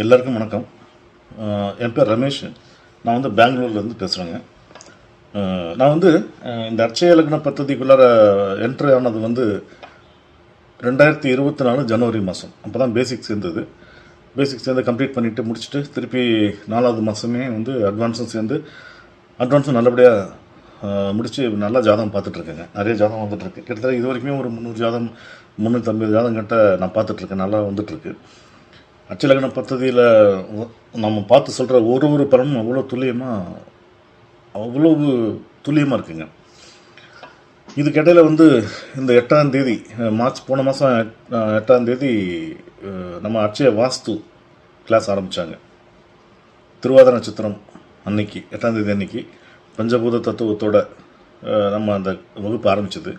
எல்லாருக்கும் வணக்கம். என் பேர் ரமேஷ். நான் வந்து பெங்களூர்லேருந்து பேசுகிறேங்க நான் வந்து இந்த அட்சய லக்ன பദ്ധதிக்குள்ளார என்ட்ரி ஆனது வந்து ரெண்டாயிரத்தி இருபத்தி நாலு ஜனவரி மாதம் அப்போ தான் பேசிக் சேர்ந்தது பேசிக் சேர்ந்து கம்ப்ளீட் பண்ணிவிட்டு முடிச்சுட்டு திருப்பி நாலாவது மாதமே வந்து அட்வான்ஸும் சேர்ந்து அட்வான்ஸும் நல்லபடியாக முடித்து நல்லா ஜாதகம் பார்த்துட்ருக்கேங்க. நிறைய ஜாதகம் வந்துட்டுருக்கு கிட்டத்தட்ட இது வரைக்குமே ஒரு முந்நூறு ஜாதகம் முந்நூற்றம்பது ஜாதகம் கிட்ட நான் பார்த்துட்ருக்கேன். நல்லா வந்துட்டுருக்கு அச்சலகன பദ്ധதியில் நம்ம பார்த்து சொல்கிற ஒரு ஒரு பலனும் அவ்வளோ துல்லியமாக அவ்வளவு துல்லியமாக இருக்குங்க. இதுக்கிடையில் வந்து இந்த எட்டாம் தேதி மார்ச் போன மாதம் எட்டாம் தேதி நம்ம அச்சய வாஸ்து கிளாஸ் ஆரம்பித்தாங்க திருவாதிர நட்சத்திரம் அன்னைக்கு எட்டாம் தேதி அன்னைக்கு பஞ்சபூத தத்துவத்தோட நம்ம அந்த வகுப்பு ஆரம்பிச்சது.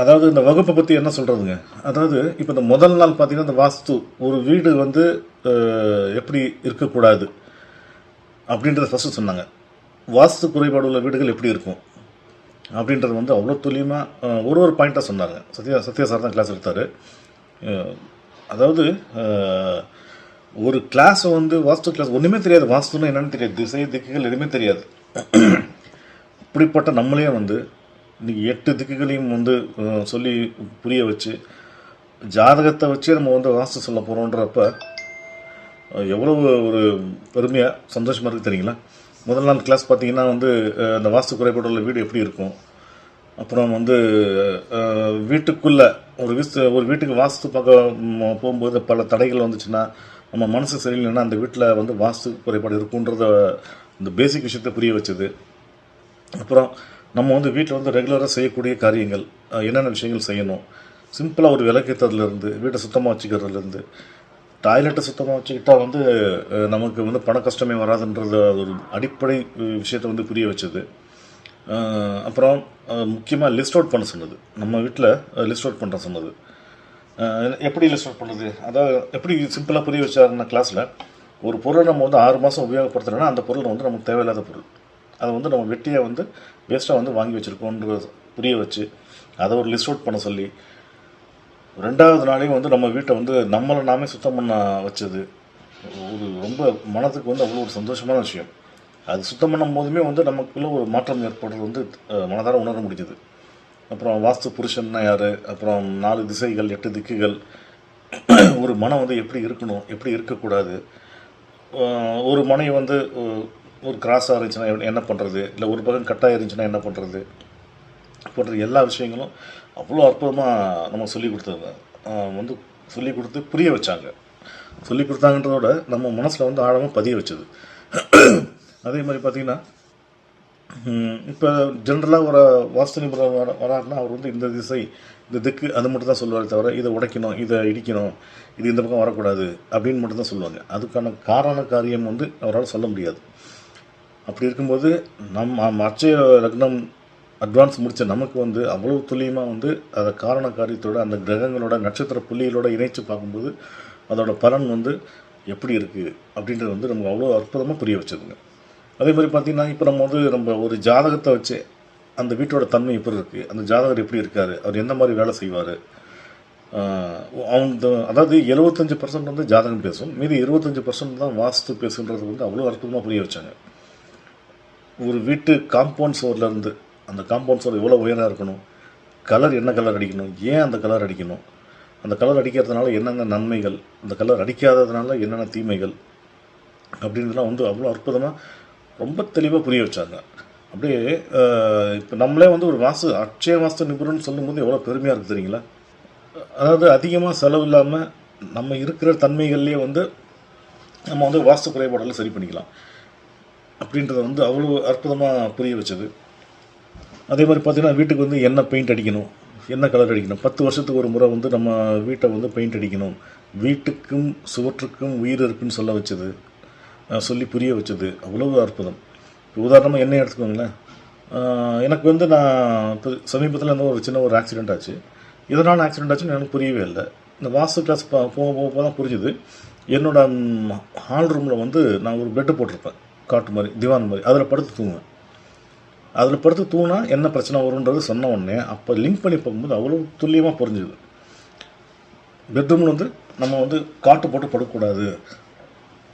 அதாவது இந்த வகுப்பை பற்றி என்ன சொல்கிறதுங்க அதாவது இப்போ இந்த முதல் நாள் பார்த்திங்கன்னா இந்த வாஸ்து ஒரு வீடு வந்து எப்படி இருக்கக்கூடாது அப்படின்றத ஃபஸ்ட்டு சொன்னாங்க. வாஸ்து குறைபாடு உள்ள வீடுகள் எப்படி இருக்கும்? அப்படின்றது வந்து அவ்வளோ துல்லியமாக ஒரு ஒரு பாயிண்ட்டாக சொன்னாங்க. சத்யா சத்யா சார் தான் கிளாஸ் எடுத்தார். அதாவது ஒரு கிளாஸ் வந்து வாஸ்து கிளாஸ் ஒன்றுமே தெரியாது. வாஸ்துன்னா என்னென்னு தெரியாது. திசை திக்குகள் எதுவுமே தெரியாது. அப்படிப்பட்ட நம்மளே வந்து இன்றைக்கி எட்டு திக்குகளையும் வந்து சொல்லி புரிய வச்சு ஜாதகத்தை வச்சே நம்ம வந்து வாஸ்து சொல்ல போகிறோன்றப்ப எவ்வளவு ஒரு பெருமையாக சந்தோஷமாக இருக்குது தெரியுங்களா? முதல் நாள் கிளாஸ் பார்த்தீங்கன்னா வந்து அந்த வாஸ்து குறைபாடுள்ள வீடு எப்படி இருக்கும்? அப்புறம் வந்து வீட்டுக்குள்ளே ஒரு வீஸ் ஒரு வீட்டுக்கு வாஸ்து பார்க்க போகும்போது பல தடைகள் வந்துச்சுன்னா நம்ம மனசு சரியில்லைன்னா அந்த வீட்டில் வந்து வாஸ்து குறைபாடு இருக்குன்றத இந்த பேசிக் விஷயத்தை புரிய வச்சது. அப்புறம் நம்ம வந்து வீட்டில் வந்து ரெகுலராக செய்யக்கூடிய காரியங்கள் என்னென்ன விஷயங்கள் செய்யணும்? சிம்பிளாக ஒரு விளக்கேற்றதுலேருந்து வீட்டை சுத்தமாக வச்சுக்கிறதுலேருந்து டாய்லெட்டை சுத்தமாக வச்சுக்கிட்டா வந்து நமக்கு வந்து பண கஷ்டமே வராதுன்றது ஒரு அடிப்படை விஷயத்தை வந்து புரிய வச்சது. அப்புறம் முக்கியமாக லிஸ்ட் அவுட் பண்ண சொன்னது. நம்ம வீட்டில் லிஸ்ட் அவுட் பண்ணுற சொன்னது. எப்படி லிஸ்ட் அவுட் பண்ணுறது அதாவது எப்படி சிம்பிளாக புரிய வச்சாருன்னா கிளாஸில் ஒரு பொருளை நம்ம வந்து ஆறு மாதம் உபயோகப்படுத்துகிறோன்னா அந்த பொருள் வந்து நமக்கு தேவையில்லாத பொருள். அதை வந்து நம்ம வெட்டியாக வந்து வேஸ்ட்டாக வந்து வாங்கி வச்சுருக்கோன்ற புரிய வச்சு அதை ஒரு லிஸ்ட் அவுட் பண்ண சொல்லி ரெண்டாவது நாளையும் வந்து நம்ம வீட்டை வந்து நம்மளை நாமே சுத்தம் பண்ண வச்சது. ஒரு ரொம்ப மனதுக்கு வந்து அவ்வளோ ஒரு சந்தோஷமான விஷயம். அது சுத்தம் பண்ணும் போதுமே வந்து நமக்குள்ளே ஒரு மாற்றம் ஏற்படுறது வந்து மனதார உணர முடிஞ்சது. அப்புறம் வாஸ்து புருஷன்னா யார்? அப்புறம் நாலு திசைகள் எட்டு திக்குகள். ஒரு மனம் வந்து எப்படி இருக்கணும்? எப்படி இருக்கக்கூடாது? ஒரு மனை வந்து ஒரு கிராஸாக இருந்துச்சுன்னா என்ன- பண்ணுறது இல்லை ஒரு பக்கம் கட்டாக இருந்துச்சுன்னா என்ன பண்ணுறது போன்ற எல்லா விஷயங்களும் அவ்வளோ அற்புதமாக நம்ம சொல்லி கொடுத்தது. வந்து சொல்லி கொடுத்து புரிய வச்சாங்க. சொல்லி கொடுத்தாங்கன்றதோட நம்ம மனசில் வந்து ஆழமாக பதிய வச்சது. அதே மாதிரி பார்த்திங்கன்னா இப்போ ஜென்ரலாக ஒரு வாஸ்து நிபுணர் வர வராருன்னா அவர் வந்து இந்த திசை இந்த திக்கு அது மட்டும் தான் சொல்லுவார் தவிர இதை உடைக்கணும் இதை இடிக்கணும் இது இந்த பக்கம் வரக்கூடாது அப்படின்னு மட்டும் தான் சொல்லுவாங்க. அதுக்கான காரண காரியம் வந்து அவரால் சொல்ல முடியாது. அப்படி இருக்கும்போது நம் மற்ற லக்னம் அட்வான்ஸ் முடித்த நமக்கு வந்து அவ்வளோ துல்லியமாக வந்து அதை காரண காரியத்தோட அந்த கிரகங்களோட நட்சத்திர புள்ளிகளோட இணைச்சு பார்க்கும்போது அதோட பலன் வந்து எப்படி இருக்குது அப்படின்றது வந்து நமக்கு அவ்வளோ அற்புதமாக புரிய வச்சதுங்க அதே மாதிரி பார்த்திங்கன்னா இப்போ நம்ம வந்து நம்ம ஒரு ஜாதகத்தை வச்சு அந்த வீட்டோட தன்மை எப்படி இருக்குது அந்த ஜாதகர் எப்படி இருக்கார் அவர் எந்த மாதிரி வேலை செய்வார்? அவங்க அதாவது எழுபத்தஞ்சு பர்சன்ட் வந்து ஜாதகம் பேசும் மீதி இருபத்தஞ்சு பர்சன்ட் தான் வாஸ்து பேசுன்றது வந்து அவ்வளோ அற்புதமாக புரிய வச்சாங்க. ஒரு வீட்டு காம்பவுண்ட் சுவர்லேருந்து அந்த காம்பவுண்ட் சுவர் எவ்வளோ உயராக இருக்கணும்? கலர் என்ன கலர் அடிக்கணும்? ஏன் அந்த கலர் அடிக்கணும்? அந்த கலர் அடிக்கிறதுனால என்னென்ன நன்மைகள்? அந்த கலர் அடிக்காததுனால என்னென்ன தீமைகள்? அப்படின்றதுலாம் வந்து அவ்வளோ அற்புதமாக ரொம்ப தெளிவாக புரிய வச்சாங்க. அப்படியே இப்போ நம்மளே வந்து ஒரு வாஸ்து அட்சய வாஸ்து நிபுணர்னு சொல்லும்போது எவ்வளோ பெருமையாக இருக்குது தெரியுங்களா? அதாவது அதிகமாக செலவு இல்லாமல் நம்ம இருக்கிற தன்மைகள்லேயே வந்து நம்ம வந்து வாஸ்து குறைபாடெல்லாம் சரி பண்ணிக்கலாம். அப்படின்றத வந்து அவ்வளோ அற்புதமாக புரிய வச்சது. அதே மாதிரி பார்த்தீங்கன்னா வீட்டுக்கு வந்து என்ன பெயிண்ட் அடிக்கணும். என்ன கலர் அடிக்கணும். பத்து வருஷத்துக்கு ஒரு முறை வந்து நம்ம வீட்டை வந்து பெயிண்ட் அடிக்கணும். வீட்டுக்கும் சுவற்றுக்கும் உயிர் இருக்குன்னு சொல்ல வச்சது. சொல்லி புரிய வச்சது. அவ்வளோ அற்புதம். இப்போ உதாரணமாக என்ன எடுத்துக்கோங்களேன். எனக்கு வந்து நான் இப்போ சமீபத்தில் இருந்த ஒரு சின்ன ஒரு ஆக்சிடென்ட் ஆச்சு. எதனால் ஆக்சிடென்ட் ஆச்சுன்னு எனக்கு புரியவே இல்லை. இந்த வாஸ்து கிளாஸ் போக போக போக தான் புரிஞ்சுது. என்னோட ஹால் ரூமில் வந்து நான் ஒரு பெட்டு போட்டிருப்பேன். காட்டு மாதிரி திவான் மாதிரி. அதில் படுத்து தூங்குவேன் அதில் படுத்து தூங்கினா என்ன பிரச்சனை வரும்ன்றது சொன்ன உடனே அப்போ லிங்க் பண்ணி பார்க்கும்போது அவ்வளோ துல்லியமாக புரிஞ்சுது. பெட்ரூமில் வந்து நம்ம வந்து காட்டு போட்டு படக்கூடாது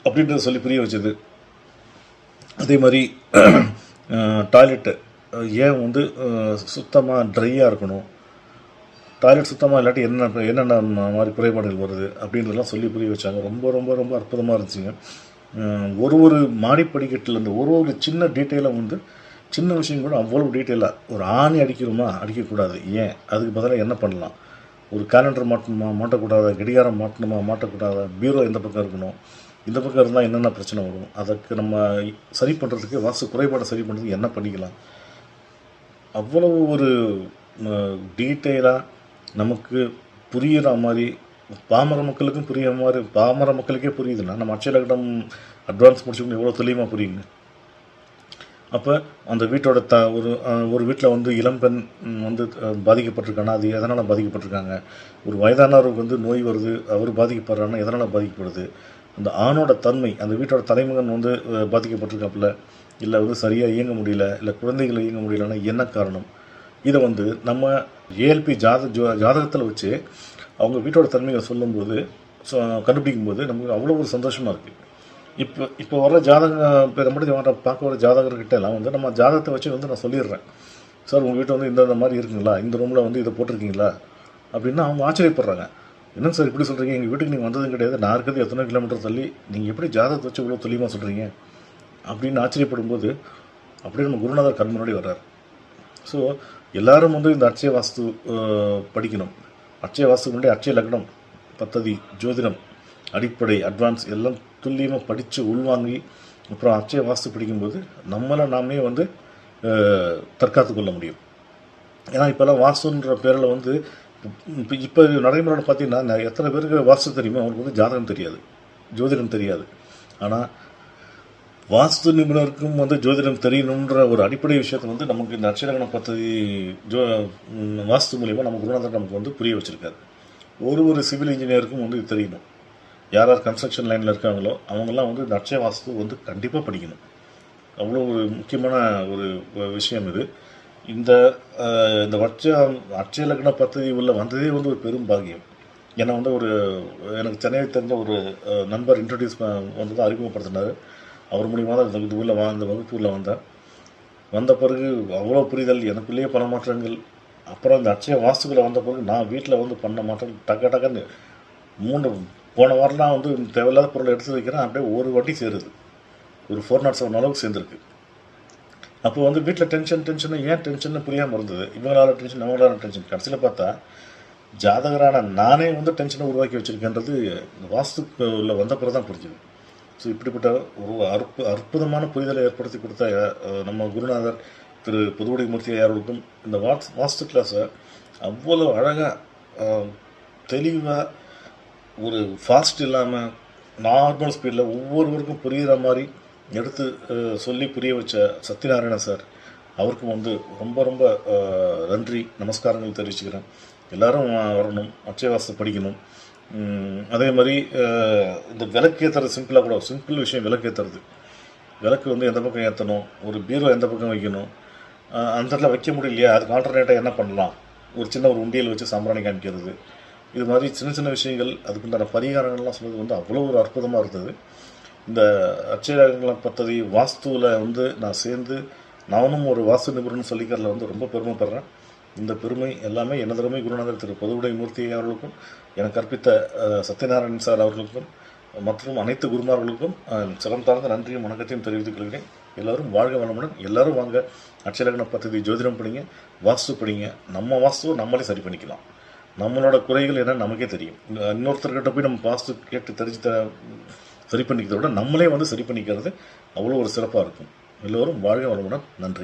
அப்படின்றத சொல்லி புரிய வச்சது. அதே மாதிரி டாய்லெட்டு ஏன் வந்து சுத்தமாக ட்ரையாக இருக்கணும்? டாய்லெட் சுத்தமாக இல்லாட்டி என்ன என்னென்ன மாதிரி குறைபாடுகள் வருது அப்படின்றதெல்லாம் சொல்லி புரிய வச்சாங்க. ரொம்ப ரொம்ப ரொம்ப அற்புதமாக இருந்துச்சுங்க. ஒரு ஒரு மாடிப்படிக்கட்டிலேருந்து ஒரு ஒரு சின்ன டீட்டெயிலாக வந்து சின்ன விஷயம் கூட அவ்வளோ டீட்டெயிலாக ஒரு ஆணி அடிக்கிறோமா அடிக்கக்கூடாது. ஏன்? அதுக்கு பதிலாக என்ன பண்ணலாம்? ஒரு கேலண்டர் மாட்டணுமா மாட்டக்கூடாதா? கடிகாரம் மாட்டணுமா மாட்டக்கூடாதா? பீரோ எந்த பக்கம் இருக்கணும்? இந்த பக்கம் இருந்தால் என்னென்ன பிரச்சனை வரும்? அதற்கு நம்ம சரி பண்ணுறதுக்கு வாசு குறைபாடை சரி பண்ணுறதுக்கு என்ன பண்ணிக்கலாம்? அவ்வளவு ஒரு டீட்டெயிலாக நமக்கு புரிகிற மாதிரி பாமர மக்களுக்கும் புரிய மாதிரி பாமர மக்களுக்கே புரியுதுன்னா நம்ம அச்சலகடம் அட்வான்ஸ் முடிச்சுக்கணும் எவ்வளோ தெளிவாக புரியுங்க? அப்போ அந்த வீட்டோட த ஒரு ஒரு வீட்டில் வந்து இளம்பெண் வந்து பாதிக்கப்பட்டிருக்காங்கன்னா அது எதனால் பாதிக்கப்பட்டிருக்காங்க? ஒரு வயதானவருக்கு வந்து நோய் வருது அவர் பாதிக்கப்படுறாங்கன்னா எதனால் பாதிக்கப்படுது? அந்த ஆணோட தன்மை அந்த வீட்டோட தலைமகன் வந்து பாதிக்கப்பட்டிருக்காப்புல இல்லை வந்து சரியாக இயங்க முடியல இல்லை குழந்தைகள் இயங்க முடியலன்னா என்ன காரணம்? இதை வந்து நம்ம ஏஎல்பி ஜாத ஜோ ஜாதகத்தில் வச்சு அவங்க வீட்டோட தன்மைகளை சொல்லும்போது ஸோ கண்டுபிடிக்கும்போது நமக்கு அவ்வளோ ஒரு சந்தோஷமாக இருக்குது இப்போ இப்போ வர ஜாதக இப்போ நம்மளுடைய வர பார்க்க வர ஜாதகர்கிட்ட எல்லாம் வந்து நம்ம ஜாதகத்தை வச்சு வந்து நான் சொல்லிடுறேன். சார் உங்கள் வீட்டில் வந்து இந்த மாதிரி இருக்குங்களா? இந்த ரூமில் வந்து இதை போட்டிருக்கீங்களா? அப்படின்னா அவங்க ஆச்சரியப்படுறாங்க. என்னங்க சார் இப்படி சொல்கிறீங்க எங்கள் வீட்டுக்கு நீங்கள் வந்ததும் கிடையாது. நான் இருக்கிறது எத்தனை கிலோமீட்டர் தள்ளி நீங்கள் எப்படி ஜாதகத்தை வச்சு இவ்வளோ துல்லியமாக சொல்கிறீங்க அப்படின்னு ஆச்சரியப்படும்போது அப்படியே நம்ம குருநாதர் கண் முன்னாடி வர்றார். ஸோ எல்லோரும் வந்து இந்த அட்சய வாஸ்து படிக்கணும். அட்சய வாஸ்துக்கு முன்னாடி அட்சய லக்னம் பத்ததி ஜோதிடம் அடிப்படை அட்வான்ஸ் எல்லாம் துல்லியமாக படித்து உள்வாங்கி அப்புறம் அட்சய வாஸ்து படிக்கும்போது நம்மளை நாமே வந்து தற்காத்து கொள்ள முடியும். ஏன்னா இப்போல்லாம் வாஸ்துன்ற பேரில் வந்து இப்போ இப்போ நடைமுறையில் பார்த்தீங்கன்னா எத்தனை பேருக்கு வாஸ்து தெரியுமோ அவங்களுக்கு வந்து ஜாதகம் தெரியாது ஜோதிடம் தெரியாது. ஆனால் வாஸ்து நிபுணருக்கும் வந்து ஜோதிடம் தெரியணுன்ற ஒரு அடிப்படை விஷயத்தை வந்து நமக்கு இந்த அட்சரகண பദ്ധதி ஜோ வாஸ்து மூலிமா நம்ம குருநாதர் நமக்கு வந்து புரிய வச்சுருக்காரு. ஒரு ஒரு சிவில் இன்ஜினியருக்கும் வந்து இது தெரியணும். யார் யார் கன்ஸ்ட்ரக்ஷன் லைனில் இருக்காங்களோ அவங்கெல்லாம் வந்து நட்சய வாஸ்து வந்து கண்டிப்பாக படிக்கணும். அவ்வளோ ஒரு முக்கியமான ஒரு விஷயம் இது. இந்த இந்த வட்ச அட்சய லக்ன பத்ததி உள்ள வந்ததே வந்து ஒரு பெரும் பாகியம் ஏன்னா வந்து ஒரு எனக்கு சென்னையை தெரிஞ்ச ஒரு நண்பர் இன்ட்ரடியூஸ் வந்து தான் அறிமுகப்படுத்தினார். அவர் மூலியமாக தான் இந்த இது வா இந்த வகுப்புள்ள வந்தேன் வந்த பிறகு அவ்வளோ புரிதல் எனக்குள்ளேயே பல மாற்றங்கள். அப்புறம் இந்த அட்சய வாஸ்துக்குள்ளே வந்த பிறகு நான் வீட்டில் வந்து பண்ண மாற்றம் டக்க டக்குன்னு மூணு போன வாரம்லாம் வந்து தேவையில்லாத பொருளை எடுத்து வைக்கிறேன். அப்படியே ஒரு வாட்டி சேருது. ஒரு ஃபோர் நாட் செவன் அளவுக்கு சேர்ந்துருக்கு. அப்போ வந்து வீட்டில் டென்ஷன் டென்ஷன் ஏன் டென்ஷன் புரியாமல் இருந்தது? இவங்களால டென்ஷன் நம்மளால டென்ஷன் கடைசியில் பார்த்தா ஜாதகரான நானே வந்து டென்ஷனை உருவாக்கி வச்சுருக்கேன்றது வாஸ்துக்குள்ளே வந்த பிறகு தான் புரிஞ்சுது. ஸோ இப்படிப்பட்ட ஒரு அற்பு அற்புதமான புரிதலை ஏற்படுத்தி கொடுத்த நம்ம குருநாதர் திரு புதுவடி மூர்த்தி ஐயார்களுக்கும் இந்த வாட்ஸ் மாஸ்டர் கிளாஸை அவ்வளோ அழகாக தெளிவாக ஒரு ஃபாஸ்ட் இல்லாமல் நார்மல் ஸ்பீடில் ஒவ்வொருவருக்கும் புரிகிற மாதிரி எடுத்து சொல்லி புரிய வச்ச சத்யநாராயணன் சார் அவருக்கும் வந்து ரொம்ப ரொம்ப நன்றி நமஸ்காரங்கள் தெரிவிச்சுக்கிறேன். எல்லாரும் வரணும் அச்சயவாசத்தை படிக்கணும். அதே மாதிரி இந்த விளக்கு ஏற்றுறது சிம்பிளாக கூட சிம்பிள் விஷயம் விளக்கு ஏற்றுறது விளக்கு வந்து எந்த பக்கம் ஏற்றணும் ஒரு பீரோ எந்த பக்கம் வைக்கணும்? அந்த இடத்துல வைக்க முடியலையா? அதுக்கு ஆல்டர்னேட்டாக என்ன பண்ணலாம்? ஒரு சின்ன ஒரு உண்டியல் வச்சு சாம்பிராணி காமிக்கிறது. இது மாதிரி சின்ன சின்ன விஷயங்கள் அதுக்குண்டான பரிகாரங்கள்லாம் சொன்னது வந்து அவ்வளோ ஒரு அற்புதமாக இருந்தது. இந்த அச்சயங்களை பദ്ധதி வாஸ்துவில் வந்து நான் சேர்ந்து நானும் ஒரு வாஸ்து நிபுணர்னு சொல்லிக்கிறதுல வந்து ரொம்ப பெருமைப்படுறேன் இந்த பெருமை எல்லாமே எனதருமை குருநாதர் திரு பொதுவுடை மூர்த்தி அவர்களுக்கும் எனக்கு கற்பித்த சத்யநாராயண் சத்யநாராயணன் சார் அவர்களுக்கும் மற்றும் அனைத்து குருமார்களுக்கும் அஹ், சிரம் தாழ்ந்த நன்றியும் வணக்கத்தையும் தெரிவித்துக் கொள்கிறேன். எல்லாரும் வாழ்க வளமுடன். எல்லாரும் வாங்க அட்சலக்ன பദ്ധதி ஜோதிடம் படிங்க வாஸ்து படிங்க. நம்ம வாஸ்துவை நம்மளே சரி பண்ணிக்கலாம். நம்மளோட குறைகள் என்ன நமக்கே தெரியும். இன்னொருத்தர்கிட்ட போய் நம்ம வாஸ்து கேட்டு தெரிஞ்சு த சரி பண்ணிக்கிறத விட நம்மளே வந்து சரி பண்ணிக்கிறது அவ்வளோ ஒரு சிறப்பாக இருக்கும். எல்லோரும் வாழ்க வளமுடன். நன்றி.